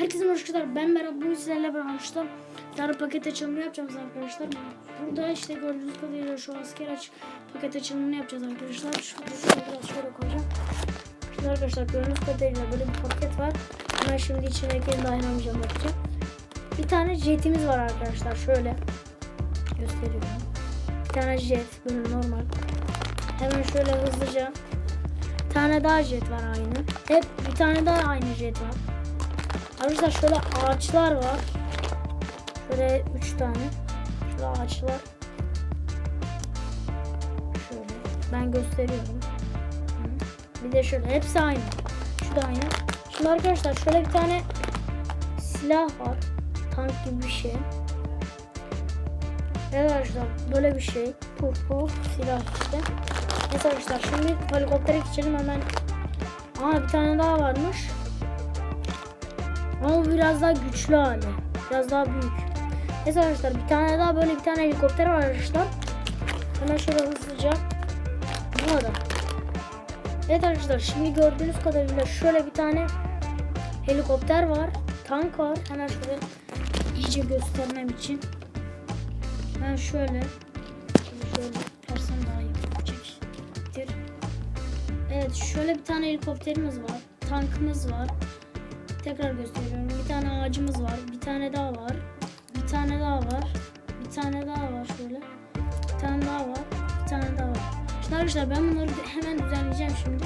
Herkese hoşçakalın. Ben Berat. Bugün sizlerle beraber yarın paket açılımı yapacağız arkadaşlar. Burada işte gördüğünüz kadarıyla şu asker aç paket açılımını yapacağız arkadaşlar. Şöyle biraz şöyle koyacağım. Şimdi arkadaşlar gördüğünüz kadarıyla böyle bir paket var. Ben şimdi içindeki dayanamayacağım bakacağım. Bir tane jetimiz var arkadaşlar. Şöyle gösteriyorum. Bir tane jet böyle normal. Hemen şöyle hızlıca. Bir tane daha jet var aynı. Hep bir tane daha aynı jet var. Arkadaşlar şöyle ağaçlar var. Şöyle üç tane. Şöyle ağaçlar. Şöyle. Ben gösteriyorum. Bir de şöyle. Hepsi aynı. Şu da aynı. Şimdi arkadaşlar şöyle bir tane silah var. Tank gibi bir şey. Evet arkadaşlar böyle bir şey. Puf puf silah işte. Evet arkadaşlar şimdi helikoptere geçelim hemen. Aa bir tane daha varmış. Ama biraz daha güçlü hali. Biraz daha büyük. Evet arkadaşlar bir tane daha böyle bir tane helikopter var arkadaşlar. Hemen şöyle hızlıca. Bu kadar. Evet arkadaşlar şimdi gördüğünüz kadarıyla şöyle bir tane helikopter var. Tank var. Hemen şöyle iyice göstermem için. Ben şöyle şöyle yaparsam daha iyi olacak. Evet şöyle bir tane helikopterimiz var. Tankımız var. Tekrar gösteriyorum. Bir tane ağacımız var. Bir tane daha var. Bir tane daha var. Bir tane daha var şöyle. Bir tane daha var. Bir tane daha var. Şimdi arkadaşlar ben bunları hemen düzenleyeceğim şimdi.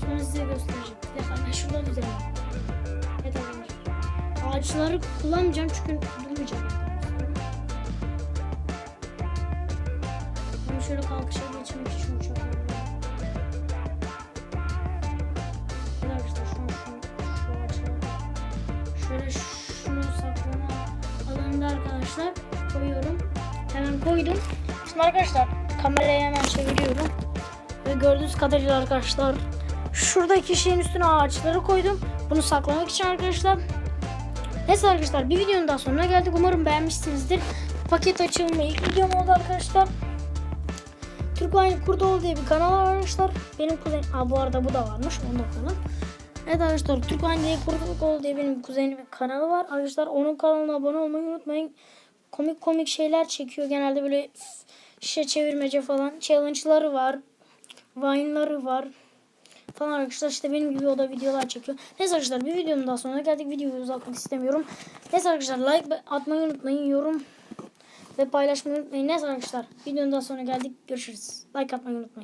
Sonra size göstereceğim. Bir dakika ben şurada düzenleyeyim. Evet arkadaşlar. Ağaçları kullanmayacağım çünkü durmayacak. Ben şöyle kalkışa arkadaşlar koyuyorum. Hemen koydum. Şimdi arkadaşlar kamerayı hemen çeviriyorum. Ve gördüğünüz kadarıyla arkadaşlar şuradaki şeyin üstüne ağaçları koydum. Bunu saklamak için arkadaşlar. Neyse arkadaşlar bir videonun daha sonuna geldik. Umarım beğenmişsinizdir. Paket açılımı ilk videom oldu arkadaşlar. Türk Wine Kurdoğlu diye bir kanal var arkadaşlar. Benim kuzenim, ha bu arada bu da varmış. Onu da koyalım. Evet arkadaşlar Türk Wine diye Kurdoğlu diye benim kuzenimin kanalı var. Arkadaşlar onun kanalına abone olmayı unutmayın. Komik komik şeyler çekiyor. Genelde böyle şişe çevirmece falan. Challenge'ları var. Vine'ları var. Falan arkadaşlar işte benim gibi o da videolar çekiyor. Neyse arkadaşlar bir videonun daha sonuna geldik. Videoyu uzatmak istemiyorum. Neyse arkadaşlar like atmayı unutmayın. Yorum ve paylaşmayı unutmayın. Neyse arkadaşlar videonun daha sonuna geldik. Görüşürüz. Like atmayı unutmayın.